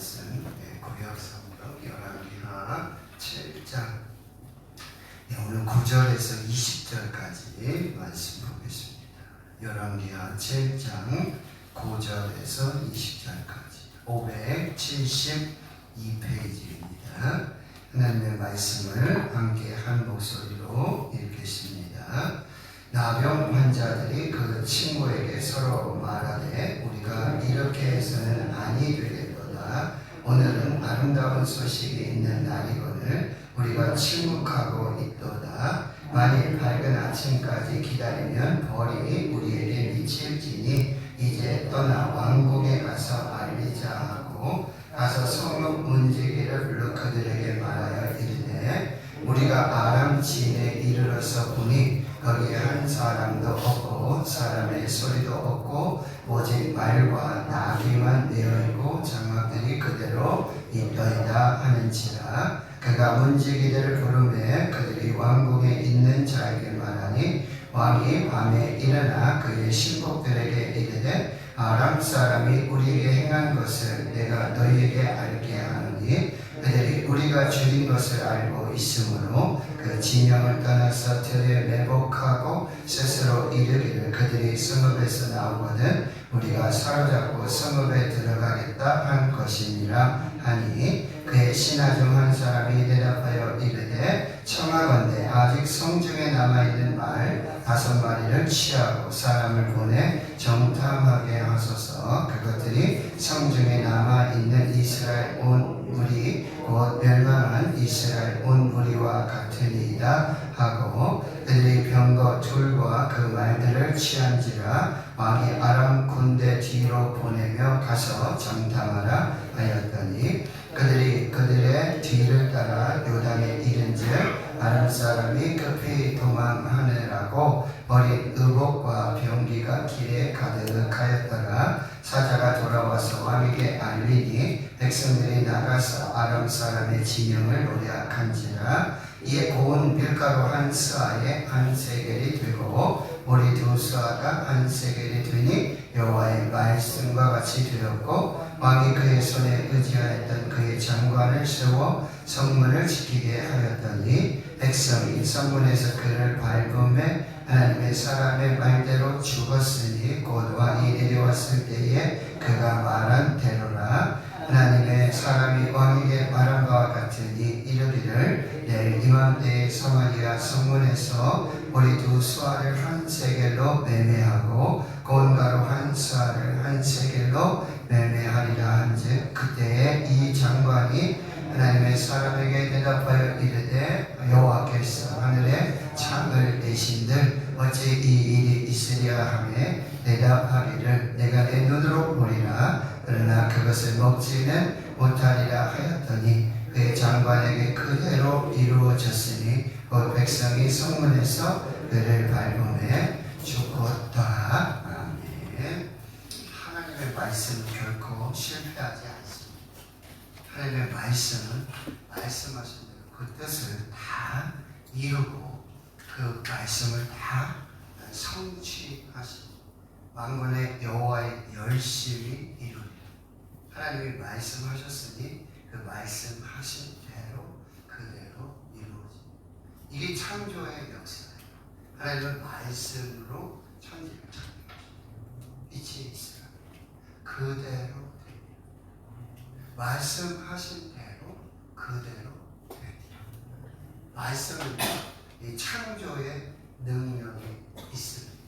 말씀 예, 구약 성경 열왕기하 7장 예, 오늘 9절에서 20절까지 말씀 보겠습니다. 열왕기하 7장 9절에서 20절까지 572페이지입니다. 하나님의 말씀을 함께 한 목소리로 읽겠습니다. 나병 환자들이 그 친구에게 서로 말하되 우리가 이렇게 해서는 아니 되겠 오늘은 아름다운 소식이 있는 날이거늘 우리가 침묵하고 있도다. 만일 밝은 아침까지 기다리면 벌이 우리에게 미칠지니 이제 떠나 왕궁에 가서 알리자 하고 가서 성읍 문지기를 불러 그들에게 말하여 이르되 우리가 아람 지인에 이르러서 보니 거기에 한 사람도 없 고 사람의 소리도 없고 오직 말과 나귀만 내어있고 장막들이 그대로 있더이다 하는지라. 그가 문지기들을 부르매 그들이 왕궁에 있는 자에게 말하니 왕이 밤에 일어나 그의 신복들에게 이르되 아람 사람이 우리에게 행한 것을 내가 너희에게 알게 하노니 그들이 우리가 죽인 것을 알고 있으므로 그 진영을 떠나서 들에 매복하고 스스로 이르기를 그들이 성읍에서 나오거든 우리가 사로잡고 성읍에 들어가겠다 한 것이니라 하니 그의 신하 중 한 사람이 대답하여 이르되 청하건대 아직 성중에 남아있는 말 다섯 마리를 취하고 사람을 보내 정탐하게 하소서. 그것들이 성중에 남아있는 이스라엘 온 무리 곧 멸망한 이스라엘 온 무리와 같으니이다 하고 그들이 병거 둘과 그 말들을 취한지라 왕이 아람 군대 뒤로 보내며 가서 정탐하라 하였더니 그들이 그들의 뒤를 따라 요단에 이른즉 아람 사람이 급히 도망하느라고 버린 의복과 병기가 길에 가득하였더라. 사자가 돌아와서 왕에게 알리니 백성들이 나가서 아람 사람의 진영을 노략한지라 이에 고운 밀가루 한 스아에 한 세겔이 되고 머리 두 스아가 한 세겔이 되니 여호와의 말씀과 같이 되었고 왕이 그의 손에 의지하였던 그의 장관을 세워 성문을 지키게 하였더니 백성이 성문에서 그를 밟음에 하나님의 사람의 말대로 죽었으니 곧 왕이 내려왔을 때에 그가 말한 대로라 하나님의 사람이 왕에게 말한 바와 같으니 이르기를 내일 이맘때에 서마리아 성문에서 우리 두 수아를 한 세겔로 매매하고 곤가루 한 수아를 한 세겔로 매매하리라 한즉 그때에 이 장관이 하나님의 사람에게 대답하여 이르되 여호와께서 하늘에 창을 내신들 어찌 이 일이 있으랴 하매 대답하기를 내가 내 눈으로 보리라 그러나 그것을 먹지는 못하리라 하였더니 그의 장관에게 그대로 이루어졌으니 그 백성이 성문에서 그를 밟음에 죽었다 아멘. 하나님의 말씀은 결코 실패하지 않습니다. 하나님의 말씀은 말씀하신 대로 그 뜻을 다 이루고 그 말씀을 다 성취하신 만군의 여호와의 열심히 이루리라. 하나님이 말씀하셨으니 그 말씀하신 대로 그대로 이루어집니다. 이게 창조의 역사예요. 하나님은 말씀으로 천지를 창조하셨습니다. 빛이 있으라. 그대로 됩니다. 말씀하신 대로 그대로 됩니다. 말씀은 이 창조의 능력이 있습니다.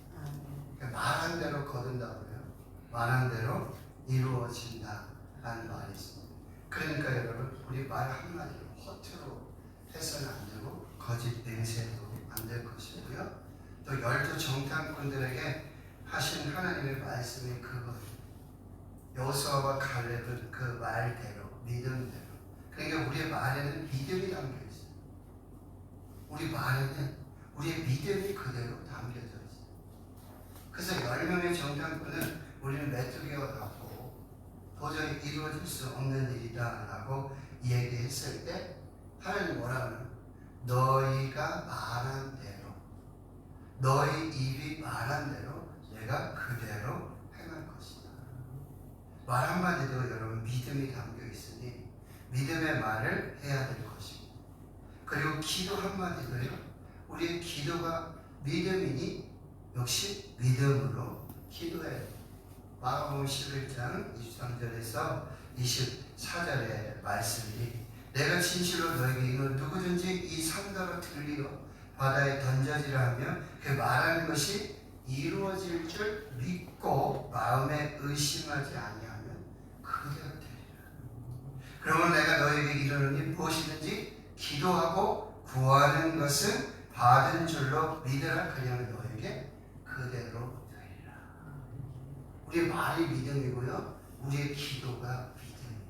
그러니까 말한 대로 거둔다고요. 말한 대로 이루어진다 라는 말이 있습니다. 그러니까 여러분 우리 말 한마디로 허투루 해서는 안 되고 거짓 맹세도 안 될 것이고요. 또 열두 정탐꾼들에게 하신 하나님의 말씀이 그거예요. 여호수아와 갈렙은 그 말대로 믿음대로 그러니까 우리의 말에는 믿음이 담겨 있어요. 우리 말에는 우리의 믿음이 그대로 담겨져 있어요. 그래서 열 명의 정탐꾼은 우리는 메뚜기와 같고 도저히 이루어질 수 없는 일이다 라고 얘기했을 때 하나님 뭐라 하면 너희가 말한 대로 너희 입이 말한 대로 내가 그대로 행할 것이다. 말 한마디도 여러분 믿음이 담겨 있으니 믿음의 말을 해야 될 것이고 그리고 기도 한마디도요. 우리의 기도가 믿음이니 역시 믿음으로 기도해야 돼요. 마가복음 11장 23절에서 24절의 말씀이 내가 진실로 너에게 이걸 누구든지 이 산더러 들리어 바다에 던져지라 하면 그 말하는 것이 이루어질 줄 믿고 마음에 의심하지 아니하면 그대로 되리라. 그러면 내가 너에게 이르노니 무엇이든지 기도하고 구하는 것은 받은 줄로 믿으라 그냥 너에게 그대로. 우리의 말이 믿음이고요. 우리의 기도가 믿음이에요.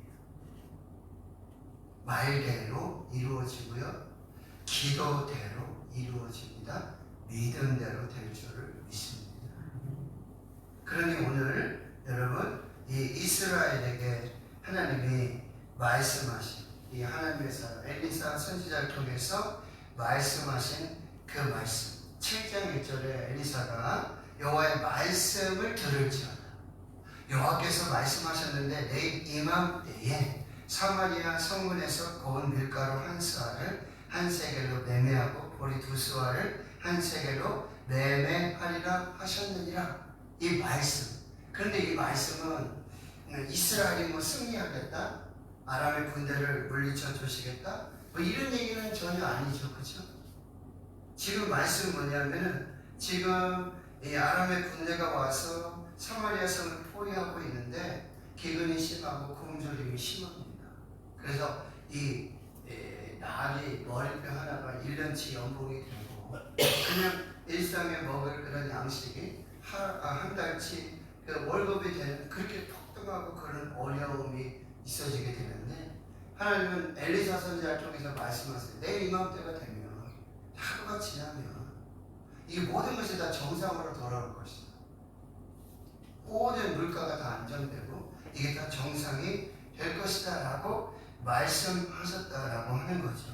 말대로 이루어지고요. 기도대로 이루어집니다. 믿음대로 될 줄을 믿습니다. 그러니 오늘 여러분 이 이스라엘에게 하나님이 말씀하신 이 하나님의 사람 엘리사 선지자를 통해서 말씀하신 그 말씀 7장 1절에 엘리사가 여호와의 말씀을 들을지어다 여호와께서 말씀하셨는데 내일 이맘 때에 사마리아 성문에서 고운 밀가루 한 쌀을 한 세겔로 매매하고 보리 두 수알을 한 세겔로 매매하리라 하셨느니라. 이 말씀. 그런데 이 말씀은 이스라엘이 뭐 승리하겠다? 아람의 군대를 물리쳐 주시겠다? 뭐 이런 얘기는 전혀 아니죠. 그죠? 지금 말씀 뭐냐면은 지금 이 아람의 군대가 와서 사마리아 성을 포위하고 있는데 기근이 심하고 굶주림이 심합니다. 그래서 이 에, 낙이 머리뼈 하나가 1년치 연봉이 되고 그냥 일상에 먹을 그런 양식이 하, 아, 한 달치 그 월급이 되는 그렇게 폭등하고 그런 어려움이 있어지게 되는데 하나님은 엘리사 선지자를 통해서 말씀하세요. 내일 이맘때가 되면 하루가 지나면 이 모든 것이 다 정상으로 돌아올 것이다. 모든 물가가 다 안정되고 이게 다 정상이 될 것이다 라고 말씀하셨다라고 하는 거죠.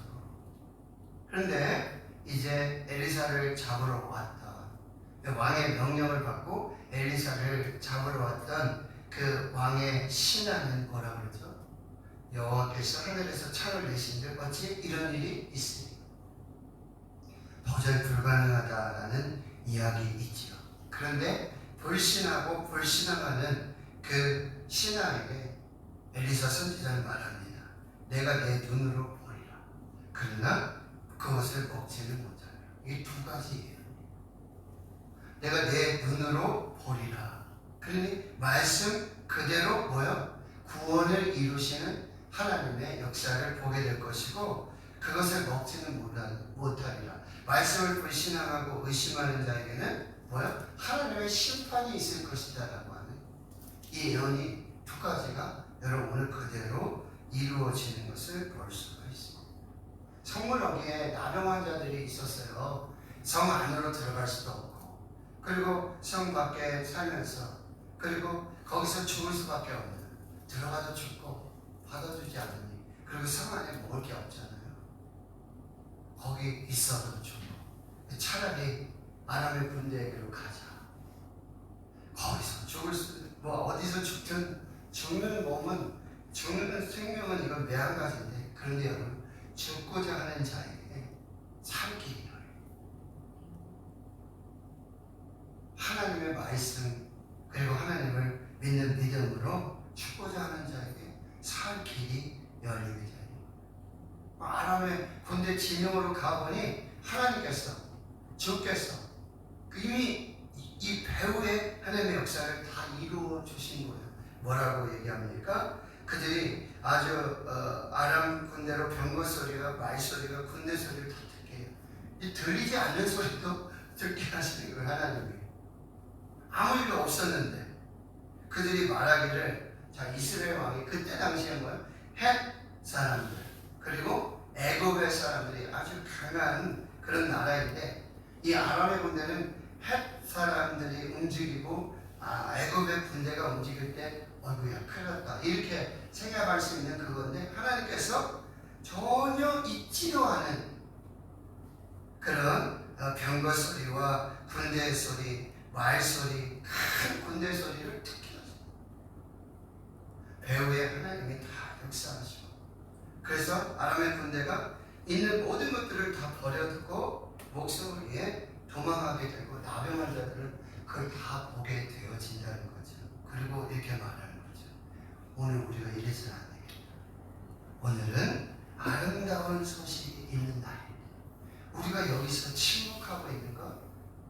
그런데 이제 엘리사를 잡으러 왔다. 왕의 명령을 받고 엘리사를 잡으러 왔던 그 왕의 신하는 뭐라 그러죠? 여호와께서 하늘에서 창을 내신데 어찌 이런 일이 있으니 도 저히 불가능하다라는 이야기 있지요. 그런데 불신하고 불신앙하는 그 신하에게 엘리사 선지자는 말합니다. 내가 내 눈으로 보리라. 그러나 그것을 먹지는 못하리라. 이 두 가지예요. 내가 내 눈으로 보리라. 그러니 말씀 그대로 뭐요? 구원을 이루시는 하나님의 역사를 보게 될 것이고 그것을 먹지는 못하리라. 말씀을 불신앙하고 의심하는 자에게는 뭐야? 하나님의 심판이 있을 것이다라고 하는 이 예언이 두 가지가 여러분 오늘 그대로 이루어지는 것을 볼 수가 있습니다. 성문 어귀에 나병 환자들이 있었어요. 성 안으로 들어갈 수도 없고 그리고 성 밖에 살면서 그리고 거기서 죽을 수밖에 없는 들어가도 죽고 받아주지 않으니 그리고 성 안에 먹을 게 없잖아요. 거기 있어도 죽고 차라리 아람의 군대에게로 가자. 거기서 죽을 수, 뭐 어디서 죽든 죽는 몸은 죽는 생명은 이건 매한가지인데 그런데 여러분 죽고자 하는 자에게 살 길이 하나님의 말씀 그리고 하나님을 믿는 믿음으로 죽고자 하는 자에게 살 길이 돼요. 아람의 군대 진영으로 가보니 하나님께서 주께서 이미 이- 이 배후의 하나님의 역사를 다 이루어 주신 거예요. 뭐라고 얘기합니까? 그들이 아주 어, 아람 군대로 병거 소리가 말 소리가 군대 소리를 다 듣게 해요. 이 들리지 않는 소리도 듣게 하시는 거예요 하나님이. 아무 일도 없었는데 그들이 말하기를 자 이스라엘 왕이 그때 당시에 뭐야? 헷 사람들 그리고 애굽의 사람들이 아주 강한 그런 나라인데 이 아람의 군대는 헷 사람들이 움직이고 아, 애굽의 군대가 움직일 때 어이구야 큰일 났다. 이렇게 생각할 수 있는 그건데 하나님께서 전혀 잊지도 않은 그런 어, 병거 소리와 군대 소리 말 소리 큰 군대 소리를 듣게 하셨어요 배후에 하나님이 다 역사하시고 그래서 아람의 군대가 있는 모든 것들을 다 버려두고 목숨을 위해 도망하게 되고 나병한 자들은 그걸 다 보게 되어진다는 거죠. 그리고 이렇게 말하는 거죠. 오늘 우리가 이래서는 안 되겠다. 오늘은 아름다운 소식이 있는 날입니다. 우리가 여기서 침묵하고 있는 건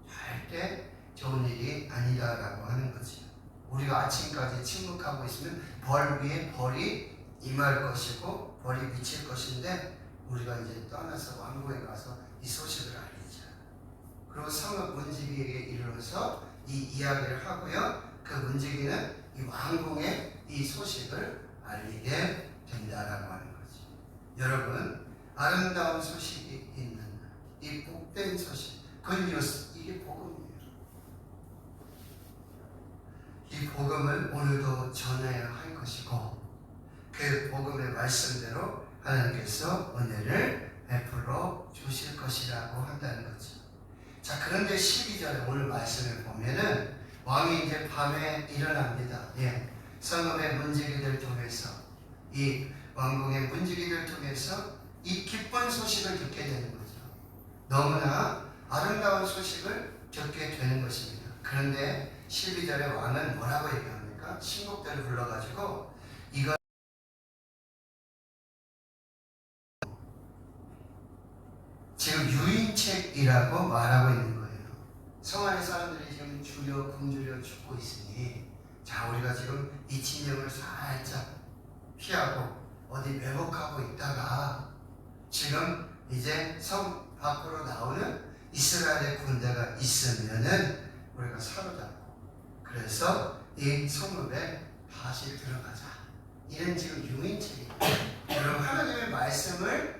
절대 좋은 일이 아니다라고 하는 거죠. 우리가 아침까지 침묵하고 있으면 벌 위에 벌이 임할 것이고 벌이 미칠 것인데 우리가 이제 떠나서 왕궁에 가서 이 소식을 알리자. 그리고 성읍 문지기에게 이르러서 이 이야기를 하고요. 그 문지기는 이 왕궁에 이 소식을 알리게 된다라고 하는 거죠. 여러분 아름다운 소식이 있는 이 복된 소식, 그뉴스 이게 복음이에요. 이 복음을 오늘도 전해야 할 것이고 그 복음의 말씀대로 하나님께서 은혜를 베풀어 주실 것이라고 한다는 거죠. 자 그런데 12절에 오늘 말씀을 보면은 왕이 이제 밤에 일어납니다. 예. 성읍의 문지기들 통해서 이 왕궁의 문지기들 통해서 이 기쁜 소식을 듣게 되는 거죠. 너무나 아름다운 소식을 듣게 되는 것입니다. 그런데 12절에 왕은 뭐라고 얘기합니까? 신복들을 불러가지고 이거 지금 유인책이라고 말하고 있는 거예요. 성 안의 사람들이 지금 주려 굶주려 죽고 있으니 자 우리가 지금 이 진영을 살짝 피하고 어디 매복하고 있다가 지금 이제 성 밖으로 나오는 이스라엘의 군대가 있으면은 우리가 사로잡고 그래서 이 성읍에 다시 들어가자. 이런 지금 유인책이에요. 여러분 하나님의 말씀을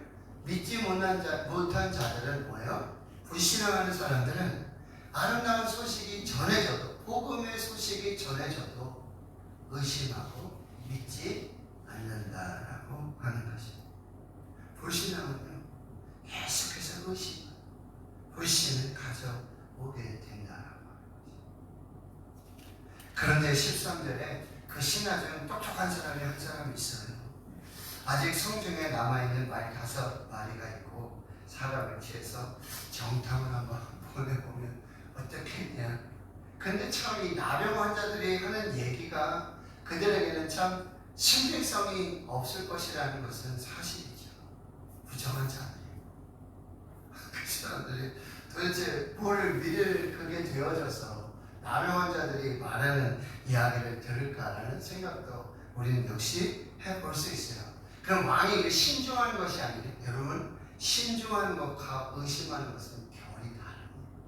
믿지 못한, 자, 못한 자들은 뭐예요? 불신앙하는 사람들은 아름다운 소식이 전해져도 복음의 소식이 전해져도 의심하고 믿지 않는다라고 하는 것입니다. 불신앙은요 계속해서 의심, 불신을 가져오게 된다라고 하는 것입니다. 그런데 13절에 그 신하중 똑똑한 사람이 한 사람이 있어요. 아직 성중에 남아있는 말이 다섯 마리가 있고 사람을 취해서 정탐을 한번 보내보면 어떻겠냐. 근데 참 이 나병 환자들이 하는 얘기가 그들에게는 참 신빙성이 없을 것이라는 것은 사실이죠. 부정한 자들이. 그 사람들이 도대체 뭘 믿을 그게 되어져서 나병 환자들이 말하는 이야기를 들을까라는 생각도 우리는 역시 해볼 수 있어요. 그럼 왕이 신중한 것이 아니라 여러분 신중한 것과 의심하는 것은 결이 다릅니다.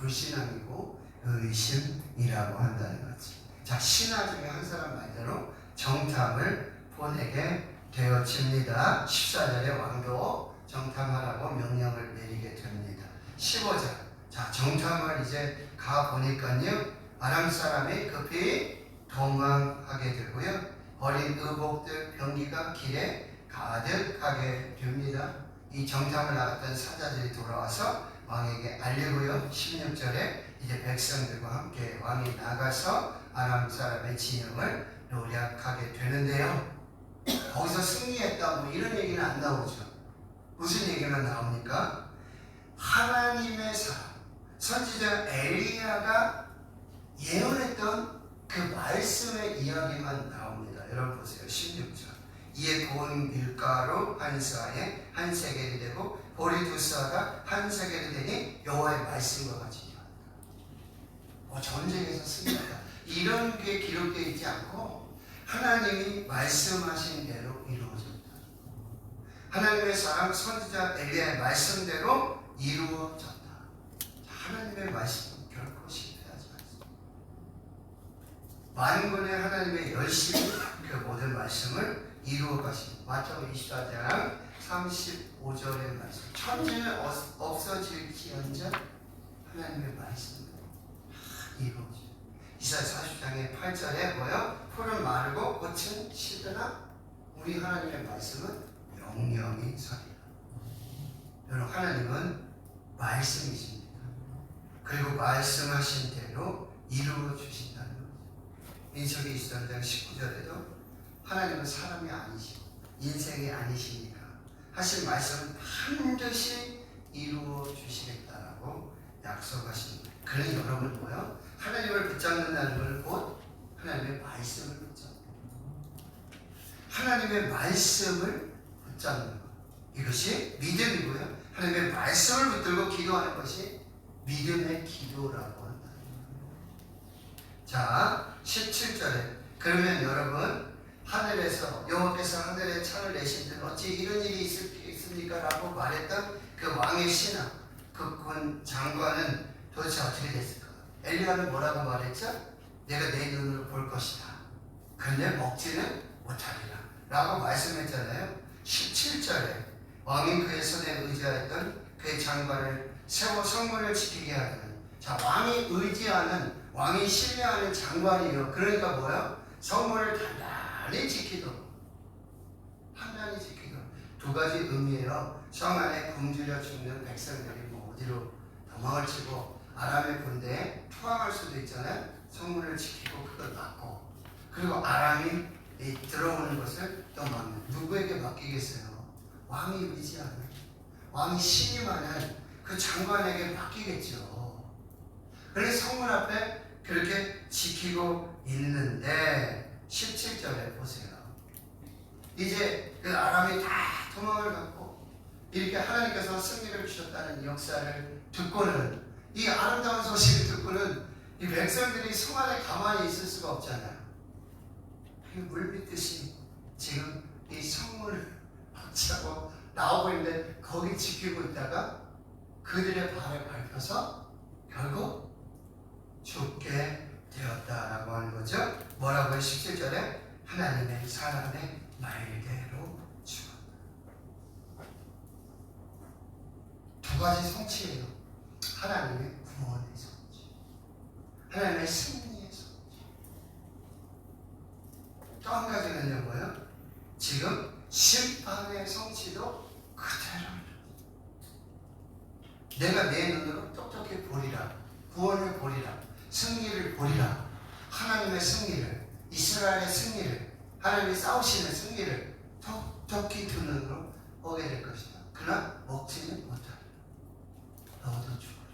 불신앙이고 의심이라고 한다는 거지. 자 신하 중에 한 사람 말대로 정탐을 보내게 되어집니다. 14절에 왕도 정탐하라고 명령을 내리게 됩니다. 15절 자 정탐을 이제 가 보니까요 아람 사람이 급히 도망하게 되고요. 어린 의복들 병기가 길에 가득하게 됩니다. 이 정탐을 나갔던 사자들이 돌아와서 왕에게 알리고요. 16절에 이제 백성들과 함께 왕이 나가서 아람 사람의 진영을 노략하게 되는데요. 거기서 승리했다 뭐 이런 얘기는 안 나오죠. 무슨 얘기가 나옵니까? 하나님의 사람, 선지자 엘리야가 예언했던 그 말씀의 이야기만 나옵니다. 여러분 보세요. 16절. 이에 고운 밀가루 한 사에 한 세겔이 되고 보리 두 사가 한 세겔이 되니 여호와의 말씀과 같이. 뭐 전쟁에서 승리했다. 이런 게 기록되어 있지 않고 하나님이 말씀하신 대로 이루어졌다. 하나님의 사람 선지자 엘리야의 말씀대로 이루어졌다. 하나님의 말씀은 결코 실패하지 않습니다. 만군의 하나님의 열심히 그 모든 말씀을 이루어 가십니다. 마태복음 24장 35절의 말씀. 천지는 어- 없어질지언정 하나님의 말씀은 이루어져. 이사야 40장의 8절에 뭐요? 풀은 마르고 꽃은 시드나 우리 하나님의 말씀은 영영이 서리라. 여러분 하나님은 말씀이십니다. 그리고 말씀하신 대로 이루어 주신다는 민석이 23장 19절에도 하나님은 사람이 아니시고 인생이 아니시니까 하신 말씀은 반드시 이루어 주시겠다라고 약속하신. 그러니 여러분 뭐요? 하나님을 붙잡는다는 것은 곧 하나님의 말씀을 붙잡는. 하나님의 말씀을 붙잡는 것. 이것이 믿음이고요. 하나님의 말씀을 붙들고 기도하는 것이 믿음의 기도라고 한다. 자, 17절에 그러면 여러분 하늘에서 여호와께서 하늘에 창을 내신 듯 어찌 이런 일이 있습니까? 라고 말했던 그 왕의 신하 그군 장관은 도대체 어떻게 됐을까? 엘리야는 뭐라고 말했죠? 내가 내 눈으로 볼 것이다. 근데 먹지는 못하리라. 라고 말씀했잖아요. 17절에 왕이 그의 손에 의지하였던 그의 장관을 세워 성문을 지키게 하는 자 왕이 의지하는 왕이 신뢰하는 장관이요. 그러니까 뭐야? 성문을 단단히 지키도록 단단히 지키도록 두 가지 의미예요. 성 안에 굶주려 죽는 백성들이 뭐 어디로 도망을 치고 아람의 군대에 투항할 수도 있잖아요. 성문을 지키고 그걸 막고 그리고 아람이 이 들어오는 것을 또 막는 누구에게 맡기겠어요? 왕이 의지하는 왕이 신임하는 그 장관에게 맡기겠죠. 그래서 성문 앞에 그렇게 지키고 있는데 17절에 보세요. 이제 그 아람이 다 도망을 갖고 이렇게 하나님께서 승리를 주셨다는 역사를 듣고는 이 아름다운 소식을 듣고는 이 백성들이 성 안에 가만히 있을 수가 없잖아요. 이 물빛듯이 지금 이 성문을 박차고 나오고 있는데 거기 지키고 있다가 그들의 발을 밟혀서 결국 죽게 되었다라고 하는 거죠. 뭐라고요? 17절에 하나님의 사람의 말대로 죽었다. 두 가지 성취예요. 하나님의 구원의 성취. 하나님의 승리의 성취. 또 한 가지는요, 뭐요? 지금 심판의 성취도 그대로 내가 내 눈으로 똑똑히 보리라. 구원을 보리라. 승리를 보리라. 하나님의 승리를, 이스라엘의 승리를, 하나님이 싸우시는 승리를 똑똑히 두 눈으로 보게 될 것이다. 그러나 먹지는 못하리라. 너도 죽으리라.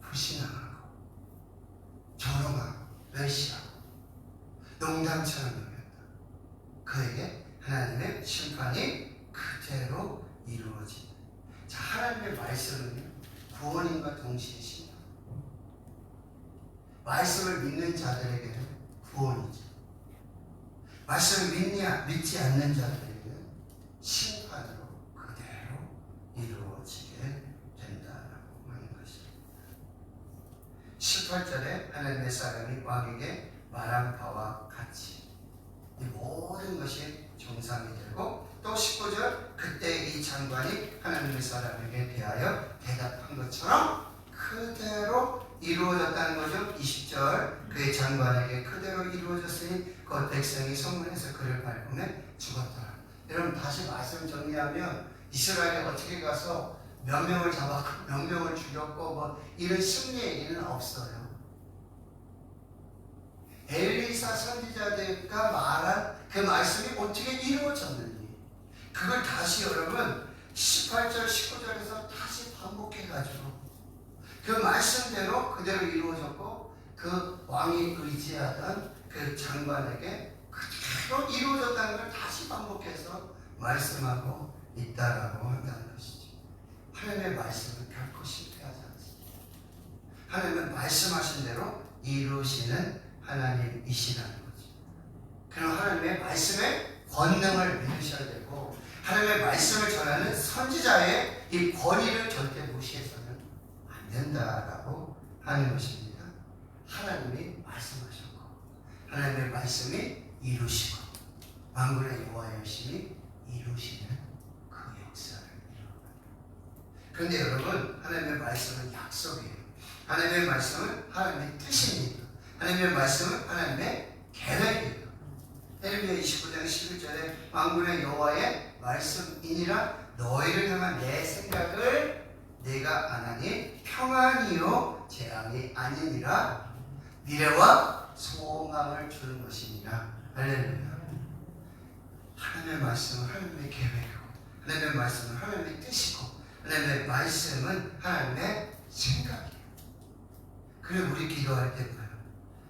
불신앙하고, 조롱하고, 멸시하고, 농담처럼 여겼다. 그에게 하나님의 심판이 그대로 이루어진다. 자, 하나님의 말씀은 구원인과 동시에 신앙. 말씀을 믿는 자들에게는 구원이죠. 말씀을 믿냐, 믿지 않는 자들에게는 심판으로 그대로 이루어지게 된다라고 하는 것입니다. 18절에 하나님의 사람이 왕에게 말한 바와 같이 이 모든 것이 정상이 되고 또 19절 그때 이 장관이 하나님의 사람에게 대하여 대답한 것처럼 그대로 이루어졌다는 거죠. 20절 그의 장관에게 그대로 이루어졌으니 그 백성이 성문에서 그를 밟으며 죽었더라. 여러분 다시 말씀 정리하면 이스라엘이 어떻게 가서 몇 명을 잡았고 몇 명을 죽였고 뭐 이런 승리 얘기는 없어요. 엘리사 선지자들과 말한 그 말씀이 어떻게 이루어졌는지 그걸 다시 여러분 18절 19절에서 다시 반복해가지고 그 말씀대로 그대로 이루어졌고 그 왕이 의지하던 그 장관에게 그대로 이루어졌다는 걸 다시 반복해서 말씀하고 있다라고 한다는 것이죠. 하나님의 말씀은 결코 실패하지 않습니다. 하나님은 말씀하신 대로 이루시는 하나님이시라는 거죠. 그럼 하나님의 말씀의 권능을 믿으셔야 되고 하나님의 말씀을 전하는 선지자의 이 권위를 절대 무시해서는 안 된다라고 하는 것입니다. 하나님이 말씀하셨고 하나님의 말씀이 이루시고 만군의 여호와의 열심히 이루시는 그 역사를 이루어갑니다. 그런데 여러분 하나님의 말씀은 약속이에요. 하나님의 말씀은 하나님의 뜻입니다. 하나님의 말씀은 하나님의 계획이에요. 에레미야 29장 11절에 만군의 여호와의 말씀이니라 너희를 향한 내 생각을 내가 안 하니 평안이요 재앙이 아니니라 미래와 소망을 주는 것이니라. 할렐루야. 하나님의 말씀은 하나님의 계획이고 하나님의 말씀은 하나님의 뜻이고 하나님의 말씀은 하나님의 생각이에요. 그래 우리 기도할 때 뭐예요?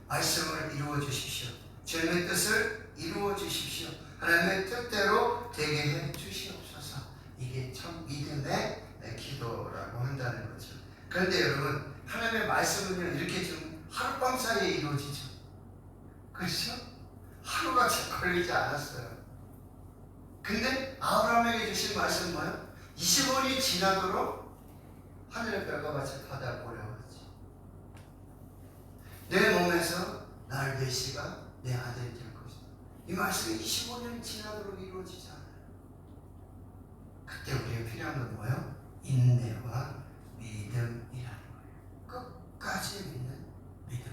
말씀을 이루어 주십시오. 주님의 뜻을 이루어 주십시오. 하나님의 뜻대로 되게 해 주시옵소서. 이게 참 믿음의 기도라고 한다는 거죠. 그런데 여러분 하나님의 말씀은요 이렇게 좀 하룻밤 사이에 이루어지죠. 그렇죠? 하루가 채 걸리지 않았어요. 근데 아브라함에게 주신 말씀은 뭐예요? 20원이 지나도록 하늘의 별과 같이 바다 보려왔지. 내 몸에서 나를 메시가 내 아들이 될 것이다. 이 말씀이 25년이 지나도록 이루어지지 않아요. 그때 우리가 필요한 건 뭐예요? 인내와 믿음이라는 거예요. 끝까지 믿는 믿음.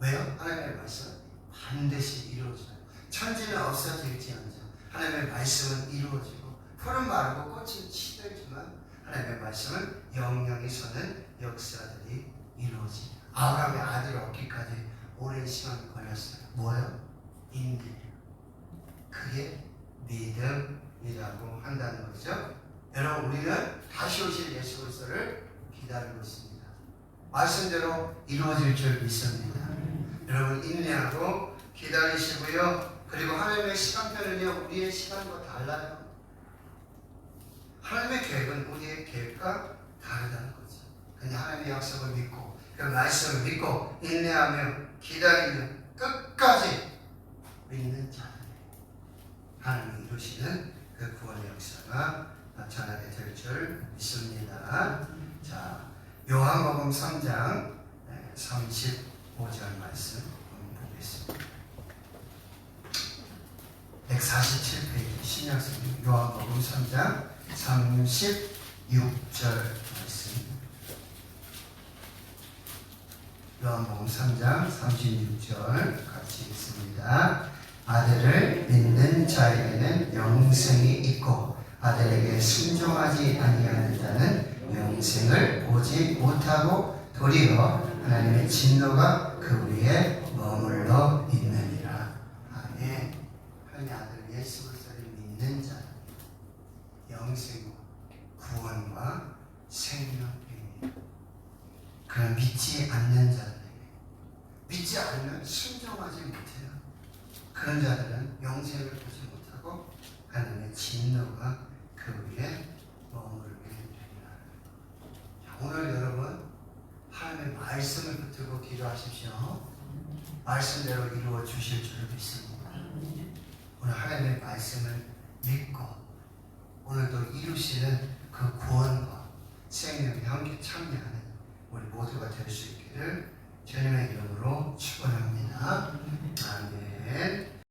왜요? 하나님의 말씀 반드시 이루어져요. 천지는 없어질지언정 하나님의 말씀은 푸른 마르고 꽃은 시들지만 하나님의 말씀은 영영이 서는 역사들이 이루어지. 아브라함의 아들 얻기까지 오랜 시간이 걸렸어요. 뭐예요? 인내. 그게 믿음이라고 한다는 거죠. 여러분 우리는 다시 오실 예수 그리스도를 기다리고 있습니다. 말씀대로 이루어질 줄 믿습니다. 여러분 인내하고 기다리시고요. 그리고 하나님의 시간표는요 우리의 시간과 달라요. 하나님의 계획은 우리의 계획과 다르다는 거죠. 근데 하나님의 약속을 믿고 그 말씀을 믿고 인내하며 기다리는 끝까지 믿는 자들 하나님이 이루시는 그 구원의 역사가 나타나게 될 줄 믿습니다. 자, 요한복음 3장 35절 말씀 보겠습니다. 147페이지 신약성경 요한복음 3장 36절 말씀 요한복음 3장 36절 같이 읽습니다. 아들을 믿는 자에게는 영생이 있고 아들에게 순종하지 아니하는 자는 영생을 보지 못하고 도리어 하나님의 진노가 그 위에 머물러 있느니라. 아멘. 하나님의 아들 예수 그리스도를 믿는 자 영생과 구원과 생명입니다. 그럼 믿지 않는 자들에게 믿지 않으면 순종하지 못해요. 그런 자들은 영생을 보지 못하고 하나님의 진노가 그 위에 머무르게. 자, 오늘 여러분 하나님의 말씀을 붙들고 기도하십시오. 말씀대로 이루어 주실 줄 믿습니다. 오늘 하나님의 말씀을 믿고 오늘도 이루시는 그 구원과 생명의 함께 참여하는 우리 모두가 될 수 있기를 주님의 이름으로 축원합니다. 아멘.